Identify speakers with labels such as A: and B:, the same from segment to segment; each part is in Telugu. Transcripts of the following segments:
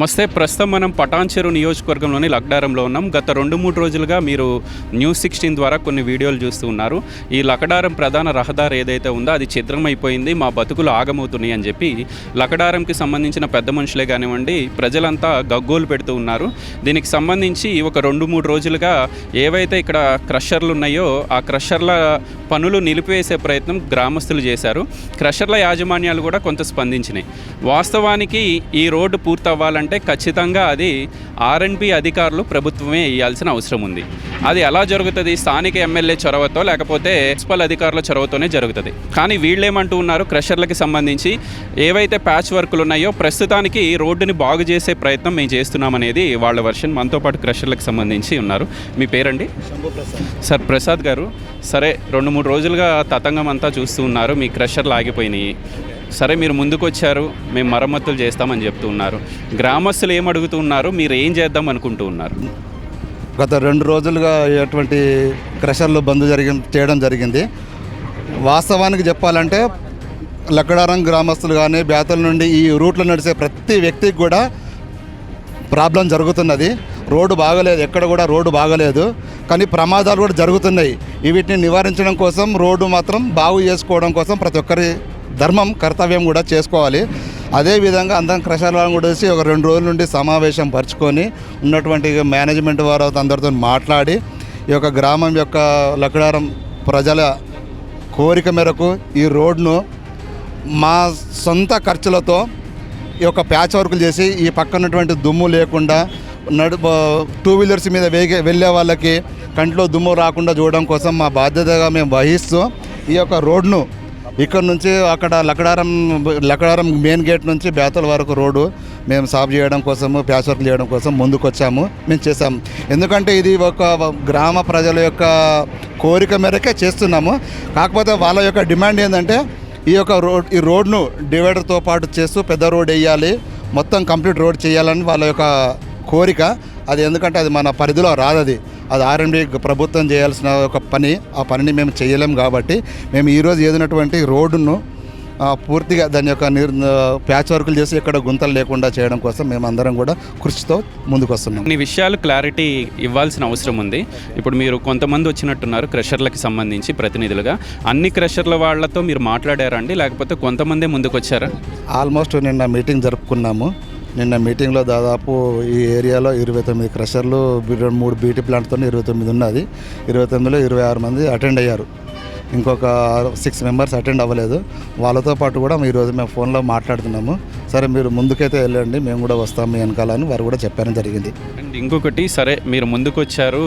A: నమస్తే. ప్రస్తుతం మనం పటాన్చెరు నియోజకవర్గంలోని లక్డారంలో ఉన్నాం. గత రెండు మూడు రోజులుగా మీరు న్యూస్ సిక్స్టీన్ ద్వారా కొన్ని వీడియోలు చూస్తూ ఉన్నారు. ఈ లకడారం ప్రధాన రహదారి ఏదైతే ఉందో అది ఛిద్రమైపోయింది మా బతుకులు ఆగమవుతున్నాయి అని చెప్పి లకడారంకి సంబంధించిన పెద్ద మనుషులే కానివ్వండి ప్రజలంతా గగ్గోలు పెడుతూ ఉన్నారు. దీనికి సంబంధించి ఒక రెండు మూడు రోజులుగా ఏవైతే ఇక్కడ క్రషర్లు ఉన్నాయో ఆ క్రషర్ల పనులు నిలిపివేసే ప్రయత్నం గ్రామస్తులు చేశారు. క్రషర్ల యాజమాన్యాలు కూడా కొంత స్పందించినాయి. వాస్తవానికి ఈ రోడ్డు పూర్తవ్వాలంటే అవ్వాలంటే ఖచ్చితంగా అది ఆర్ఎన్బి అధికారులు ప్రభుత్వమే ఇవ్వాల్సిన అవసరం ఉంది. అది ఎలా జరుగుతుంది? స్థానిక ఎమ్మెల్యే చొరవతో లేకపోతే మున్సిపల్ అధికారుల చొరవతోనే జరుగుతుంది. కానీ వీళ్ళేమంటూ ఉన్నారు? క్రషర్లకి సంబంధించి ఏవైతే ప్యాచ్ వర్కులు ఉన్నాయో ప్రస్తుతానికి రోడ్డుని బాగు చేసే ప్రయత్నం మేము చేస్తున్నామనేది వాళ్ళ వర్షన్. మనతో పాటు క్రషర్లకు సంబంధించి ఉన్నారు. మీ పేరండి? సార్ ప్రసాద్ గారు. సరే రెండు మూడు రోజులుగా తతంగం అంతా చూస్తూ ఉన్నారు. మీ క్రషర్లు ఆగిపోయినాయి. సరే మీరు ముందుకు వచ్చారు మేము మరమ్మతులు చేస్తామని చెప్తూ ఉన్నారు గ్రామస్తులు ఏం అడుగుతూ ఉన్నారు మీరు ఏం చేద్దాం అనుకుంటూ ఉన్నారు?
B: గత రెండు రోజులుగా ఎటువంటి క్రషర్లు బంద్ జరిగి చేయడం జరిగింది. వాస్తవానికి చెప్పాలంటే లక్కడారం గ్రామస్తులు కానీ బేతల నుండి ఈ రూట్లో నడిచే ప్రతి వ్యక్తికి కూడా ప్రాబ్లం జరుగుతున్నది. రోడ్డు బాగలేదు ఎక్కడ కూడా రోడ్డు బాగలేదు. కానీ ప్రమాదాలు కూడా జరుగుతున్నాయి. వీటిని నివారించడం కోసం రోడ్డు మాత్రం బాగు చేసుకోవడం కోసం ప్రతి ఒక్కరి ధర్మం కర్తవ్యం కూడా చేసుకోవాలి. అదేవిధంగా అందరం క్రషాలను కూడా వచ్చి ఒక రెండు రోజుల నుండి సమావేశం పరుచుకొని ఉన్నటువంటి మేనేజ్మెంట్ వారు అందరితో మాట్లాడి ఈ యొక్క గ్రామం యొక్క లక్కడారం ప్రజల కోరిక మేరకు ఈ రోడ్ను మా సొంత ఖర్చులతో ఈ యొక్క ప్యాచ్ వర్కులు చేసి ఈ పక్కనటువంటి దుమ్ము లేకుండా నడు టూ వీలర్స్ మీద వేగే వెళ్ళే వాళ్ళకి కంట్లో దుమ్ము రాకుండా చూడడం కోసం మా బాధ్యతగా మేము వహిస్తూ ఈ యొక్క రోడ్ను ఇక్కడ నుంచి అక్కడ లకడారం లకడారం మెయిన్ గేట్ నుంచి బేతల వరకు రోడ్డు మేము సాఫ్ చేయడం కోసము ప్యాచ్ వర్క్ చేయడం కోసం ముందుకు వచ్చాము మేము చేసాము ఎందుకంటే ఇది ఒక గ్రామ ప్రజల యొక్క కోరిక మేరకే చేస్తున్నాము. కాకపోతే వాళ్ళ యొక్క డిమాండ్ ఏంటంటే ఈ యొక్క రోడ్ ఈ రోడ్ను డివైడర్తో పాటు చేస్తూ పెద్ద రోడ్ వేయాలి మొత్తం కంప్లీట్ రోడ్ చేయాలని వాళ్ళ యొక్క కోరిక. అది ఎందుకంటే అది మన పరిధిలో రాదది. అది ఆర్ఎండి ప్రభుత్వం చేయాల్సిన ఒక పని. ఆ పనిని మేము చేయలేం కాబట్టి మేము ఈరోజు ఏదినటువంటి రోడ్డును పూర్తిగా దాని యొక్క నిర్ ప్యాచ్ వర్కులు చేసి ఇక్కడ గుంతలు లేకుండా చేయడం కోసం మేము అందరం కూడా కృషితో ముందుకు వస్తున్నాం.
A: కొన్ని విషయాలు క్లారిటీ ఇవ్వాల్సిన అవసరం ఉంది. ఇప్పుడు మీరు కొంతమంది వచ్చినట్టున్నారు క్రషర్లకి సంబంధించి ప్రతినిధులుగా. అన్ని క్రషర్ల వాళ్ళతో మీరు మాట్లాడారండి లేకపోతే కొంతమందే ముందుకు వచ్చారా
B: ఆల్మోస్ట్ నిన్న మీటింగ్ జరుపుకున్నాము. నిన్న మీటింగ్లో దాదాపు ఈ ఏరియాలో ఇరవై తొమ్మిది క్రషర్లు మూడు బీటీ ప్లాంట్తో ఇరవై తొమ్మిది ఉన్నది. ఇరవై తొమ్మిదిలో ఇరవై ఆరు మంది అటెండ్ అయ్యారు. ఇంకొక సిక్స్ మెంబర్స్ అటెండ్ అవ్వలేదు. వాళ్ళతో పాటు కూడా ఈరోజు మేము ఫోన్లో మాట్లాడుతున్నాము. సరే మీరు ముందుకైతే వెళ్ళండి మేము కూడా వస్తాం మీ వెనకాల అని వారు కూడా చెప్పడం జరిగింది.
A: అండ్ ఇంకొకటి సరే మీరు ముందుకు వచ్చారు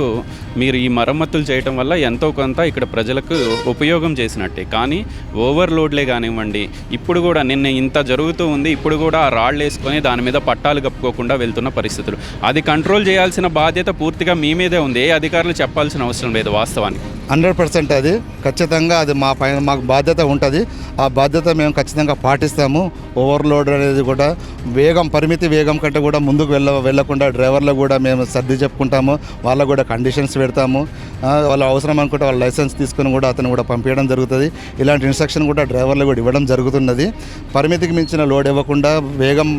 A: మీరు ఈ మరమ్మతులు చేయటం వల్ల ఎంతో కొంత ఇక్కడ ప్రజలకు ఉపయోగం చేసినట్టే. కానీ ఓవర్లోడ్లే కానివ్వండి ఇప్పుడు కూడా నిన్న ఇంత జరుగుతూ ఉంది ఇప్పుడు కూడా ఆ రాళ్ళు వేసుకొని దాని మీద పట్టాలు కప్పుకోకుండా వెళ్తున్న పరిస్థితులు. అది కంట్రోల్ చేయాల్సిన బాధ్యత పూర్తిగా మీ మీదే ఉంది ఏ అధికారులు చెప్పాల్సిన అవసరం లేదు వాస్తవానికి.
B: హండ్రెడ్ పర్సెంట్ అది. ఖచ్చితంగా అది మా పైన మాకు బాధ్యత ఉంటుంది. ఆ బాధ్యత మేము ఖచ్చితంగా పాటిస్తాము. ఓవర్లోడ్ అనేది కూడా వేగం పరిమితి వేగం కంటే కూడా ముందుకు వెళ్ళ వెళ్ళకుండా డ్రైవర్లు కూడా మేము సర్ది చెప్పుకుంటాము. వాళ్ళకు కూడా కండిషన్స్ పెడతాము. వాళ్ళు వాళ్ళ అవసరం అనుకుంటే వాళ్ళ లైసెన్స్ తీసుకొని కూడా అతను కూడా పంపించడం జరుగుతుంది. ఇలాంటి ఇన్స్ట్రక్షన్ కూడా డ్రైవర్లు కూడా ఇవ్వడం జరుగుతున్నది. పరిమితికి మించిన లోడ్ ఇవ్వకుండా వేగం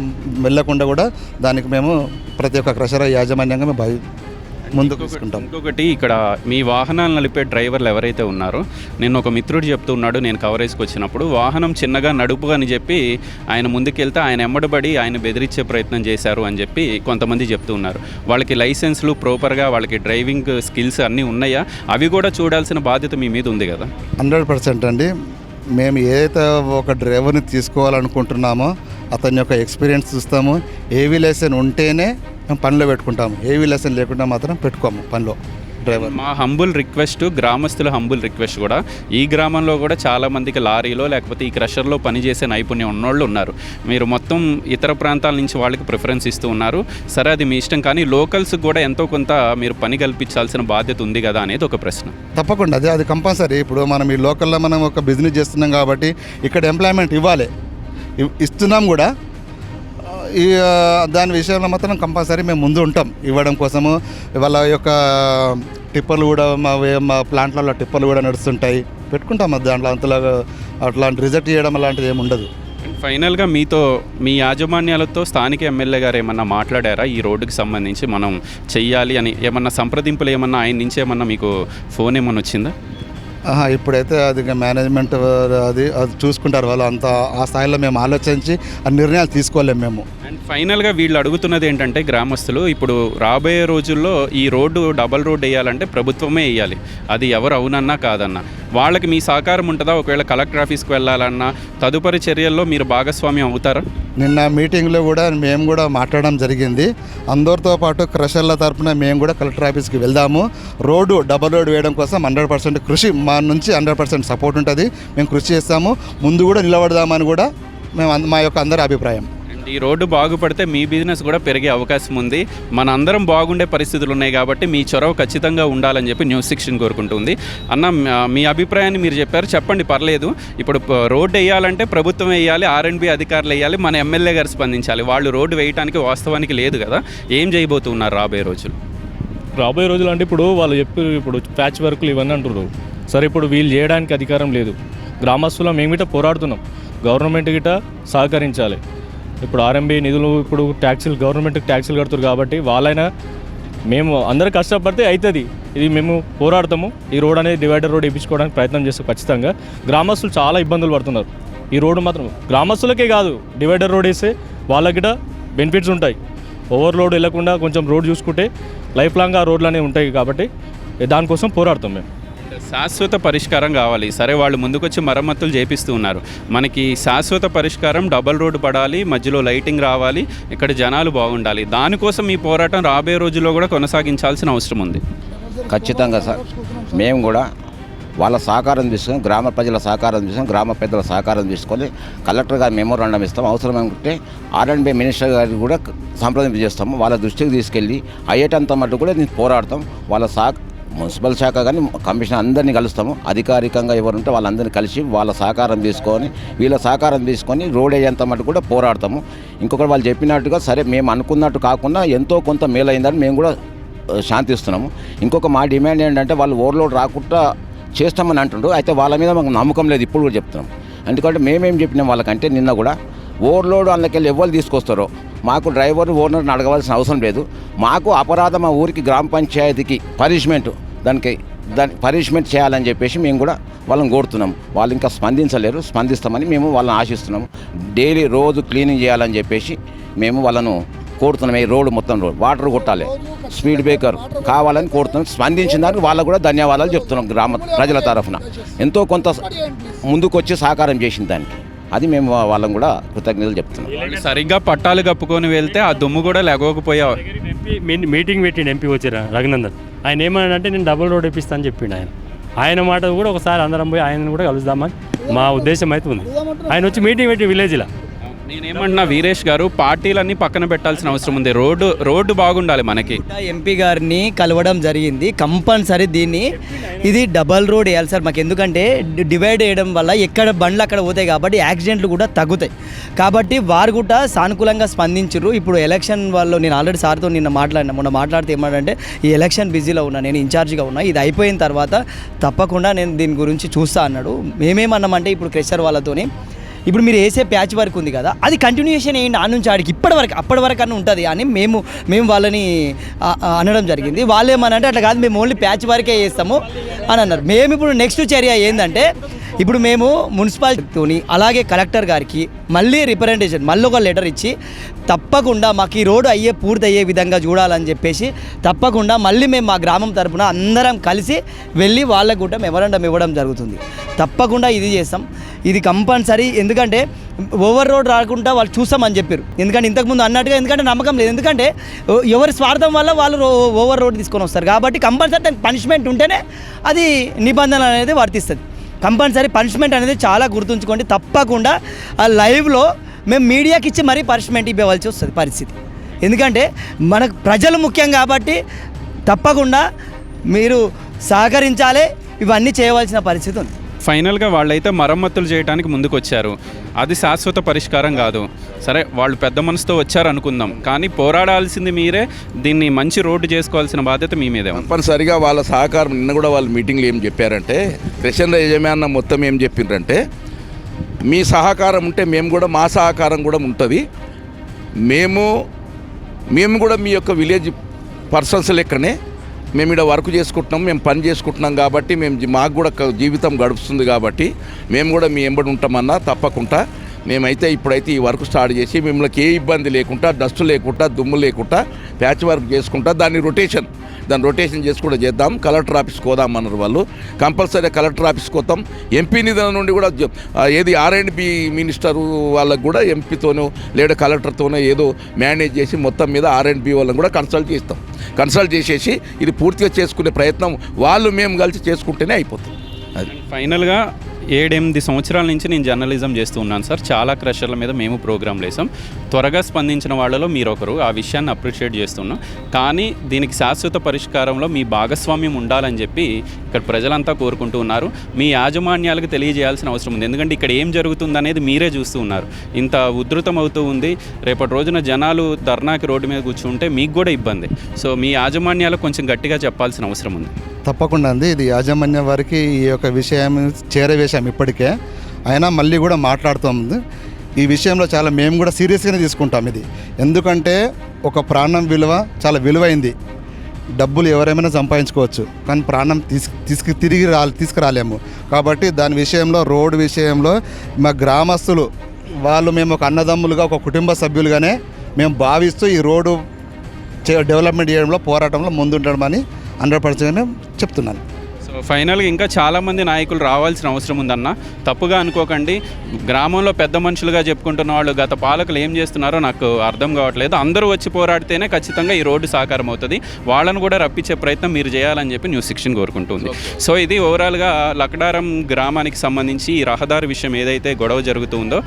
B: వెళ్ళకుండా కూడా దానికి మేము ప్రతి ఒక్క క్రషర యాజమాన్యంగా మేము ముందుకు తీసుకుంటాం.
A: ఇంకొకటి ఇక్కడ మీ వాహనాలు నడిపే డ్రైవర్లు ఎవరైతే ఉన్నారో నేను ఒక మిత్రుడు చెప్తున్నాడు నేను కవరేజ్కి వచ్చినప్పుడు వాహనం చిన్నగా నడుపు అని చెప్పి ఆయన ముందుకెళ్తే ఆయన ఎమ్మడబడి ఆయన బెదిరించే ప్రయత్నం చేశారు అని చెప్పి కొంతమంది చెప్తూ ఉన్నారు వాళ్ళకి లైసెన్స్లు ప్రాపర్గా వాళ్ళకి డ్రైవింగ్ స్కిల్స్ అన్నీ ఉన్నాయా? అవి కూడా చూడాల్సిన బాధ్యత మీ మీద ఉంది కదా?
B: హండ్రెడ్ పర్సెంట్ అండి. మేము ఏదైతే ఒక డ్రైవర్ని తీసుకోవాలనుకుంటున్నామో అతని యొక్క ఎక్స్పీరియన్స్ చూస్తాము. ఏవీ లైసెన్స్ ఉంటేనే మేము పనిలో పెట్టుకుంటాము. ఏవీ లైసెన్స్ లేకుండా మాత్రం పెట్టుకోము పనిలో. డ్రైవర్.
A: మా హంబుల్ రిక్వెస్ట్ గ్రామస్తుల హంబుల్ రిక్వెస్ట్ కూడా ఈ గ్రామంలో కూడా చాలా మందికి లారీలో లేకపోతే ఈ క్రషర్లో పనిచేసే నైపుణ్యం ఉన్నోళ్ళు ఉన్నారు. మీరు మొత్తం ఇతర ప్రాంతాల నుంచి వాళ్ళకి ప్రిఫరెన్స్ ఇస్తూ ఉన్నారు. సరే అది మీ ఇష్టం కానీ లోకల్స్ కూడా ఎంతో కొంత మీరు పని కల్పించాల్సిన బాధ్యత ఉంది కదా అనేది ఒక ప్రశ్న.
B: తప్పకుండా అదే అది కంపల్సరీ. ఇప్పుడు మనం ఈ లోకల్లో మనం ఒక బిజినెస్ చేస్తున్నాం కాబట్టి ఇక్కడ ఎంప్లాయ్మెంట్ ఇవ్వాలి. ఇవ్- ఇస్తున్నాం కూడా. ఈ దాని విషయంలో మాత్రం కంపల్సరీ మేము ముందు ఉంటాం ఇవ్వడం కోసము. వాళ్ళ యొక్క టిప్పర్లు కూడా మా మా ప్లాంట్లలో టిప్పర్లు కూడా నడుస్తుంటాయి. పెట్టుకుంటాం అది దాంట్లో అంతలాగా అట్లాంటి రిజెక్ట్ చేయడం అలాంటిది ఏమి ఉండదు.
A: ఫైనల్గా మీతో మీ యాజమాన్యాలతో స్థానిక ఎమ్మెల్యే గారు ఏమన్నా మాట్లాడారా? ఈ రోడ్డుకి సంబంధించి మనం చెయ్యాలి అని ఏమన్నా సంప్రదింపులు ఏమన్నా ఆయన నుంచి ఏమన్నా మీకు ఫోన్ ఏమన్నా వచ్చిందా?
B: ఇప్పుడైతే అది మేనేజ్మెంట్ అది అది చూసుకుంటారు వాళ్ళు అంత. ఆ స్థాయిలో మేము ఆలోచించి ఆ నిర్ణయాలు తీసుకోలేము మేము.
A: అండ్ ఫైనల్గా వీళ్ళు అడుగుతున్నది ఏంటంటే గ్రామస్తులు ఇప్పుడు రాబోయే రోజుల్లో ఈ రోడ్డు డబల్ రోడ్ వేయాలంటే ప్రభుత్వమే వేయాలి. అది ఎవరు అవునన్నా కాదన్నా. వాళ్ళకి మీ సహకారం ఉంటుందా? ఒకవేళ కలెక్టర్ ఆఫీస్కి వెళ్ళాలన్నా తదుపరి చర్యల్లో మీరు భాగస్వామ్యం అవుతారా?
B: నిన్న మీటింగ్లో కూడా మేము కూడా మాట్లాడడం జరిగింది. అందరితో పాటు క్రషర్ల తరపున మేము కూడా కలెక్టర్ ఆఫీస్కి వెళ్దాము. రోడ్డు డబల్ రోడ్ వేయడం కోసం హండ్రెడ్ పర్సెంట్ కృషి మా నుంచి హండ్రెడ్ పర్సెంట్ సపోర్ట్ ఉంటుంది. మేము కృషి చేస్తాము. ముందు కూడా నిలబడదామని కూడా మేము అంద- మా యొక్క అందరి అభిప్రాయం.
A: అండ్ ఈ రోడ్డు బాగుపడితే మీ బిజినెస్ కూడా పెరిగే అవకాశం ఉంది. మన అందరం బాగుండే పరిస్థితులు ఉన్నాయి కాబట్టి మీ చొరవ ఖచ్చితంగా ఉండాలని చెప్పి న్యూస్ సిక్స్టీన్ కోరుకుంటుంది. అన్న మ- మీ అభిప్రాయాన్ని మీరు చెప్పారు. చెప్పండి పర్లేదు. ఇప్పుడు రోడ్డు వేయాలంటే ప్రభుత్వం వేయాలి ఆర్ఎండ్బి అధికారులు వేయాలి మన ఎమ్మెల్యే గారు స్పందించాలి. వాళ్ళు రోడ్డు వేయడానికి వాస్తవానికి లేదు కదా. ఏం చేయబోతున్నారు రాబోయే రోజులు?
C: రాబోయే రోజులు అంటే ఇప్పుడు వాళ్ళు చెప్పి ఇప్పుడు ప్యాచ్ వర్క్లు ఇవన్నీ అంటున్నారు సరే ఇప్పుడు వీళ్ళు చేయడానికి అధికారం లేదు. గ్రామస్తులం మేము పోరాడుతున్నాం? గవర్నమెంట్ గిట్ట సహకరించాలి. ఇప్పుడు ఆర్ఎంబీ నిధులు ఇప్పుడు ట్యాక్సీలు గవర్నమెంట్కి ట్యాక్సీలు కడుతున్నారు కాబట్టి వాళ్ళైనా మేము అందరు కష్టపడితే అవుతుంది ఇది మేము పోరాడతాము. ఈ రోడ్ అనేది డివైడర్ రోడ్ ఇప్పించుకోవడానికి ప్రయత్నం చేస్తాం ఖచ్చితంగా. గ్రామస్తులు చాలా ఇబ్బందులు పడుతున్నారు. ఈ రోడ్డు మాత్రం గ్రామస్తులకే కాదు డివైడర్ రోడ్ వేస్తే వాళ్ళకి బెనిఫిట్స్ ఉంటాయి. ఓవర్లోడ్ వెళ్ళకుండా కొంచెం రోడ్ చూసుకుంటే లైఫ్ లాంగ్ ఆ రోడ్లు అనేవి ఉంటాయి కాబట్టి దానికోసం పోరాడతాం మేము.
A: శాశ్వత పరిష్కారం కావాలి. సరే వాళ్ళు ముందుకొచ్చి మరమ్మతులు చేపిస్తూ ఉన్నారు. మనకి శాశ్వత పరిష్కారం డబల్ రోడ్డు పడాలి మధ్యలో లైటింగ్ రావాలి ఇక్కడ జనాలు బాగుండాలి. దానికోసం ఈ పోరాటం రాబోయే రోజుల్లో కూడా కొనసాగించాల్సిన అవసరం ఉంది.
D: ఖచ్చితంగా సార్. మేము కూడా వాళ్ళ సహకారం తీసుకొని గ్రామ ప్రజల సహకారం తీసుకొని గ్రామ పెద్దల సహకారం తీసుకొని కలెక్టర్ గారు మెమోరాండం ఇస్తాం. అవసరం అనుకుంటే బి మినిస్టర్ గారికి కూడా సంప్రదింపు చేస్తాము వాళ్ళ దృష్టికి తీసుకెళ్ళి అయ్యేటంత మట్టు కూడా నేను పోరాడతాం. వాళ్ళ సహ మున్సిపల్ శాఖ కానీ కమిషన్ అందరినీ కలుస్తాము. అధికారికంగా ఎవరుంటే వాళ్ళందరినీ కలిసి వాళ్ళ సహకారం తీసుకొని వీళ్ళ సహకారం తీసుకొని రోడ్ అయ్యేంత మటు కూడా పోరాడతాము. ఇంకొకటి వాళ్ళు చెప్పినట్టుగా సరే మేము అనుకున్నట్టు కాకుండా ఎంతో కొంత మేలైందని మేము కూడా శాంతిస్తున్నాము. ఇంకొక మా డిమాండ్ ఏంటంటే వాళ్ళు ఓవర్లోడ్ రాకుండా చేస్తామని అంటుండ్రు. అయితే వాళ్ళ మీద మాకు నమ్మకం లేదు. ఇప్పుడు కూడా చెప్తున్నాం. ఎందుకంటే మేమేం చెప్పినాం వాళ్ళకంటే నిన్న కూడా ఓవర్లోడ్ అందుకెళ్ళి ఎవరు తీసుకొస్తారో మాకు డ్రైవర్ ఓనర్ని అడగవలసిన అవసరం లేదు. మాకు అపరాధం మా ఊరికి గ్రామ పంచాయతీకి పనిష్మెంట్. దానికి దాని పనిష్మెంట్ చేయాలని చెప్పేసి మేము కూడా వాళ్ళని కోరుతున్నాం. వాళ్ళు ఇంకా స్పందించలేరు. స్పందిస్తామని మేము వాళ్ళని ఆశిస్తున్నాము. డైలీ రోజు క్లీనింగ్ చేయాలని చెప్పేసి మేము వాళ్ళను కోరుతున్నాం. ఈ రోడ్డు మొత్తం రోడ్ వాటర్ కొట్టాలి. స్పీడ్ బ్రేకర్ కావాలని కోరుతున్నాం. స్పందించిన దానికి వాళ్ళకు కూడా ధన్యవాదాలు చెప్తున్నాం గ్రామ ప్రజల తరఫున. ఎంతో కొంత ముందుకు వచ్చి సహకారం చేసిన దానికి. అది మేము వాళ్ళం కూడా కృతజ్ఞతలు చెప్తున్నాం.
A: సరిగ్గా పట్టాలు కప్పుకొని వెళ్తే ఆ దుమ్ము కూడా లెగవకపోయా
E: ఎంపీ మీటింగ్ పెట్టిండు ఎంపీ వచ్చారు రఘునందన్. ఆయన ఏమన్నాడంటే నేను డబుల్ రోడ్ ఇప్పిస్తాను అని చెప్పిండు ఆయన. ఆయన మాట కూడా ఒకసారి అందరం పోయి ఆయనను కూడా కలుద్దామని మా ఉద్దేశం అయితే ఉంది. ఆయన వచ్చి మీటింగ్ పెట్టి విలేజ్లో.
A: నేనేమంటున్నా వీరేష్ గారు పార్టీలన్నీ పక్కన పెట్టాల్సిన అవసరం ఉంది. రోడ్డు రోడ్డు బాగుండాలి మనకి.
F: ఎంపీ గారిని కలవడం జరిగింది. కంపల్సరీ దీన్ని ఇది డబల్ రోడ్ వేయాలి సార్ మాకు. ఎందుకంటే డివైడ్ చేయడం వల్ల ఎక్కడ బండ్లు అక్కడ పోతాయి కాబట్టి యాక్సిడెంట్లు కూడా తగ్గుతాయి. కాబట్టి వారు కూడా సానుకూలంగా స్పందించరు ఇప్పుడు ఎలక్షన్ వాళ్ళు నేను ఆల్రెడీ సార్తో నిన్న మాట్లాడినా మొన్న మాట్లాడితే ఏమంటే ఈ ఎలక్షన్ బిజీలో ఉన్నా నేను ఇన్ఛార్జ్గా ఉన్నా ఇది అయిపోయిన తర్వాత తప్పకుండా నేను దీని గురించి చూస్తా అన్నాడు. మేమేమన్నామంటే ఇప్పుడు క్రెషర్ వాళ్ళతోని ఇప్పుడు మీరు వేసే ప్యాచ్ వర్క్ ఉంది కదా అది కంటిన్యూషన్ ఏంటి? ఆ నుంచి ఆడికి ఇప్పటి వరకు అప్పటి వరకు అని ఉంటుంది అని మేము మేము వాళ్ళని అనడం జరిగింది. వాళ్ళు ఏమనంటే అట్లా కాదు మేము ఓన్లీ ప్యాచ్ వరకే చేస్తాము అని అన్నారు. మేము ఇప్పుడు నెక్స్ట్ చర్య ఏంటంటే ఇప్పుడు మేము మున్సిపాలిటీతోని అలాగే కలెక్టర్ గారికి మళ్ళీ రిప్రజెంటేషన్ మళ్ళీ ఒక లెటర్ ఇచ్చి తప్పకుండా మాకు ఈ రోడ్డు అయ్యే పూర్తి అయ్యే విధంగా చూడాలని చెప్పేసి తప్పకుండా మళ్ళీ మేము మా గ్రామం తరపున అందరం కలిసి వెళ్ళి వాళ్ళకు కూడా మెమరాండం ఇవ్వడం జరుగుతుంది. తప్పకుండా ఇది చేస్తాం. ఇది కంపల్సరీ. ఎందుకంటే ఓవర్ రోడ్ రాకుండా వాళ్ళు చూస్తామని చెప్పారు. ఎందుకంటే ఇంతకుముందు అన్నట్టుగా ఎందుకంటే నమ్మకం లేదు. ఎందుకంటే ఎవరి స్వార్థం వల్ల వాళ్ళు ఓవర్ రోడ్ తీసుకొని వస్తారు. కాబట్టి కంపల్సరీ దానికి పనిష్మెంట్ ఉంటేనే అది నిబంధన అనేది వర్తిస్తుంది. కంపల్సరీ పనిష్మెంట్ అనేది చాలా గుర్తుంచుకోండి. తప్పకుండా ఆ లైవ్లో మేము మీడియాకి ఇచ్చి మరీ పనిష్మెంట్ ఇవ్వవలసి వస్తుంది పరిస్థితి. ఎందుకంటే మనకు ప్రజలు ముఖ్యం కాబట్టి తప్పకుండా మీరు సహకరించాలి. ఇవన్నీ చేయవలసిన పరిస్థితి ఉంది.
A: ఫైనల్గా వాళ్ళైతే మరమ్మతులు చేయడానికి ముందుకొచ్చారు. అది శాశ్వత పరిష్కారం కాదు. సరే వాళ్ళు పెద్ద మనసుతో వచ్చారు అనుకుందాం కానీ పోరాడాల్సింది మీరే. దీన్ని మంచి రోడ్డు చేసుకోవాల్సిన బాధ్యత మీ మీదే
G: తప్పనిసరిగా వాళ్ళ సహకారం నిన్న కూడా వాళ్ళ మీటింగ్లో ఏం చెప్పారంటే క్రిషన్ యజమాన్న మొత్తం ఏం చెప్పిండ్రంటే మీ సహకారం ఉంటే మేము కూడా మా సహకారం కూడా ఉంటుంది. మేము మేము కూడా మీ యొక్క విలేజ్ పర్సన్స్ లెక్కనే మేము ఇక్కడ వర్క్ చేసుకుంటున్నాం మేము పని చేసుకుంటున్నాం కాబట్టి మేము మాకు కూడా జీవితం గడుపుతుంది కాబట్టి మేము కూడా మీ ఎంబడి ఉంటామన్నా తప్పకుండా. మేమైతే ఇప్పుడైతే ఈ వర్క్ స్టార్ట్ చేసి మిమ్మల్ని ఏ ఇబ్బంది లేకుండా డస్ట్ లేకుండా దుమ్ము లేకుండా ప్యాచ్ వర్క్ చేసుకుంటా దాన్ని రొటేషన్. దాన్ని రొటేషన్ చేసి కూడా చేద్దాం. కలెక్టర్ ఆఫీస్కి పోదాం అన్నారు వాళ్ళు. కంపల్సరీ కలెక్టర్ ఆఫీస్కి వస్తాం ఎంపీ నిధుల నుండి కూడా ఏది ఆర్ అండ్ బి మినిస్టర్ వాళ్ళకు కూడా ఎంపీతోనో లేదా కలెక్టర్తోనో ఏదో మేనేజ్ చేసి మొత్తం మీద ఆర్ అండ్ బి వాళ్ళని కూడా కన్సల్ట్ చేస్తాం. కన్సల్ట్ చేసేసి ఇది పూర్తిగా చేసుకునే ప్రయత్నం వాళ్ళు మేము కలిసి చేసుకుంటేనే అయిపోతుంది. అది.
A: ఫైనల్గా ఏడెనిమిది సంవత్సరాల నుంచి నేను జర్నలిజం చేస్తూ ఉన్నాను సార్. చాలా క్రషర్ల మీద మేము ప్రోగ్రాంలు వేసాం త్వరగా స్పందించిన వాళ్ళలో మీరు ఒకరు ఆ విషయాన్ని అప్రిషియేట్ చేస్తున్నాం. కానీ దీనికి శాశ్వత పరిష్కారంలో మీ భాగస్వామ్యం ఉండాలని చెప్పి ఇక్కడ ప్రజలంతా కోరుకుంటూ ఉన్నారు. మీ యాజమాన్యాలకు తెలియజేయాల్సిన అవసరం ఉంది. ఎందుకంటే ఇక్కడ ఏం జరుగుతుంది అనేది మీరే చూస్తూ ఉన్నారు. ఇంత ఉధృతం అవుతూ ఉంది. రేపటి రోజున జనాలు ధర్నాకి రోడ్డు మీద కూర్చుంటే మీకు కూడా ఇబ్బంది. సో మీ యాజమాన్యాలకు కొంచెం గట్టిగా చెప్పాల్సిన అవసరం ఉంది.
B: తప్పకుండా అంది ఇది యాజమాన్య వారికి ఈ యొక్క విషయం చేరవేశాం ఇప్పటికే. అయినా మళ్ళీ కూడా మాట్లాడుతుంది ఈ విషయంలో చాలా మేము కూడా సీరియస్గానే తీసుకుంటాం ఇది. ఎందుకంటే ఒక ప్రాణం విలువ చాలా విలువైంది. డబ్బులు ఎవరైనా సంపాదించుకోవచ్చు. కానీ ప్రాణం తీసు తీసుకు తిరిగి రా తీసుకురాలేము. కాబట్టి దాని విషయంలో రోడ్డు విషయంలో మా గ్రామస్తులు వాళ్ళు మేము ఒక అన్నదమ్ములుగా ఒక కుటుంబ సభ్యులుగానే మేము భావిస్తూ ఈ రోడ్డు చే- డెవలప్మెంట్ చేయడంలో పోరాటంలో ముందుండడమని హండ్రెడ్ పర్సెంట్ చెప్తున్నాను.
A: ఫైనల్గా ఇంకా చాలామంది నాయకులు రావాల్సిన అవసరం ఉందన్న. తప్పుగా అనుకోకండి. గ్రామంలో పెద్ద మనుషులుగా చెప్పుకుంటున్న వాళ్ళు గత పాలకులు ఏం చేస్తున్నారో నాకు అర్థం కావట్లేదు. అందరూ వచ్చి పోరాడితేనే ఖచ్చితంగా ఈ రోడ్డు సాకారం అవుతుంది. వాళ్ళను కూడా రప్పించే ప్రయత్నం మీరు చేయాలని చెప్పి న్యూస్ సిక్స్టీన్ కోరుకుంటుంది సో ఇది ఓవరాల్గా లకడారం గ్రామానికి సంబంధించి ఈ రహదారి విషయం ఏదైతే గొడవ జరుగుతుందో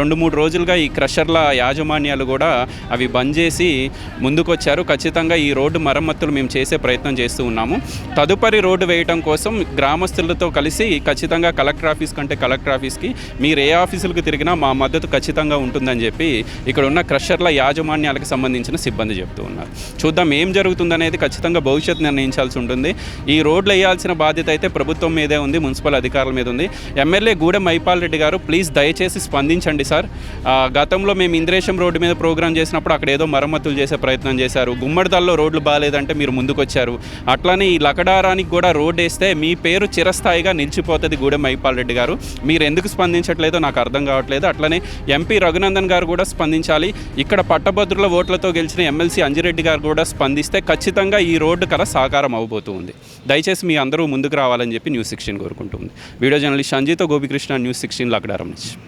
A: రెండు మూడు రోజులుగా ఈ క్రషర్ల యాజమాన్యాలు కూడా అవి బంద్ చేసి ముందుకొచ్చారు. ఖచ్చితంగా ఈ రోడ్డు మరమ్మతులు మేము చేసే ప్రయత్నం చేస్తూ ఉన్నాము. తదుపరి రోడ్డు వేయటం కోసం గ్రామస్తులతో కలిసి ఖచ్చితంగా కలెక్టర్ ఆఫీస్ కంటే కలెక్టర్ ఆఫీస్కి మీరు ఏ ఆఫీసులకు తిరిగినా మా మద్దతు ఖచ్చితంగా ఉంటుందని చెప్పి ఇక్కడ ఉన్న క్రషర్ల యాజమాన్యాలకు సంబంధించిన సిబ్బంది చెప్తూ ఉన్నారు. చూద్దాం ఏం జరుగుతుందనేది ఖచ్చితంగా భవిష్యత్తు నిర్ణయించాల్సి ఉంటుంది. ఈ రోడ్లు వేయాల్సిన బాధ్యత అయితే ప్రభుత్వం మీదే ఉంది మున్సిపల్ అధికారుల మీద ఉంది. ఎమ్మెల్యే గూడెం మైపాల్ రెడ్డి గారు ప్లీజ్ దయచేసి స్పందించండి సార్. గతంలో మేము ఇంద్రేశం రోడ్డు మీద ప్రోగ్రామ్ చేసినప్పుడు అక్కడ ఏదో మరమ్మతులు చేసే ప్రయత్నం చేశారు. గుమ్మడిదాల్లో రోడ్లు బాగాలేదంటే మీరు ముందుకొచ్చారు. అట్లానే ఈ లకడారానికి కూడా రోడ్ స్పందిస్తే మీ పేరు చిరస్థాయిగా నిలిచిపోతుంది గూడెం మహిపాల్ రెడ్డి గారు. మీరు ఎందుకు స్పందించట్లేదో నాకు అర్థం కావట్లేదు. అట్లనే ఎంపీ రఘునందన్ గారు కూడా స్పందించాలి. ఇక్కడ పట్టభద్రుల ఓట్లతో గెలిచిన ఎమ్మెల్సీ అంజిరెడ్డి గారు కూడా స్పందిస్తే ఖచ్చితంగా ఈ రోడ్డు కల సాకారం అవబోతుంది. దయచేసి మీ అందరూ ముందుకు రావాలని చెప్పి న్యూస్ సిక్స్టీన్ కోరుకుంటుంది. వీడియో జర్నలిస్ట్ సంజీతో గోపికృష్ణ న్యూస్ సిక్స్టీన్ లక్డారం నుంచి.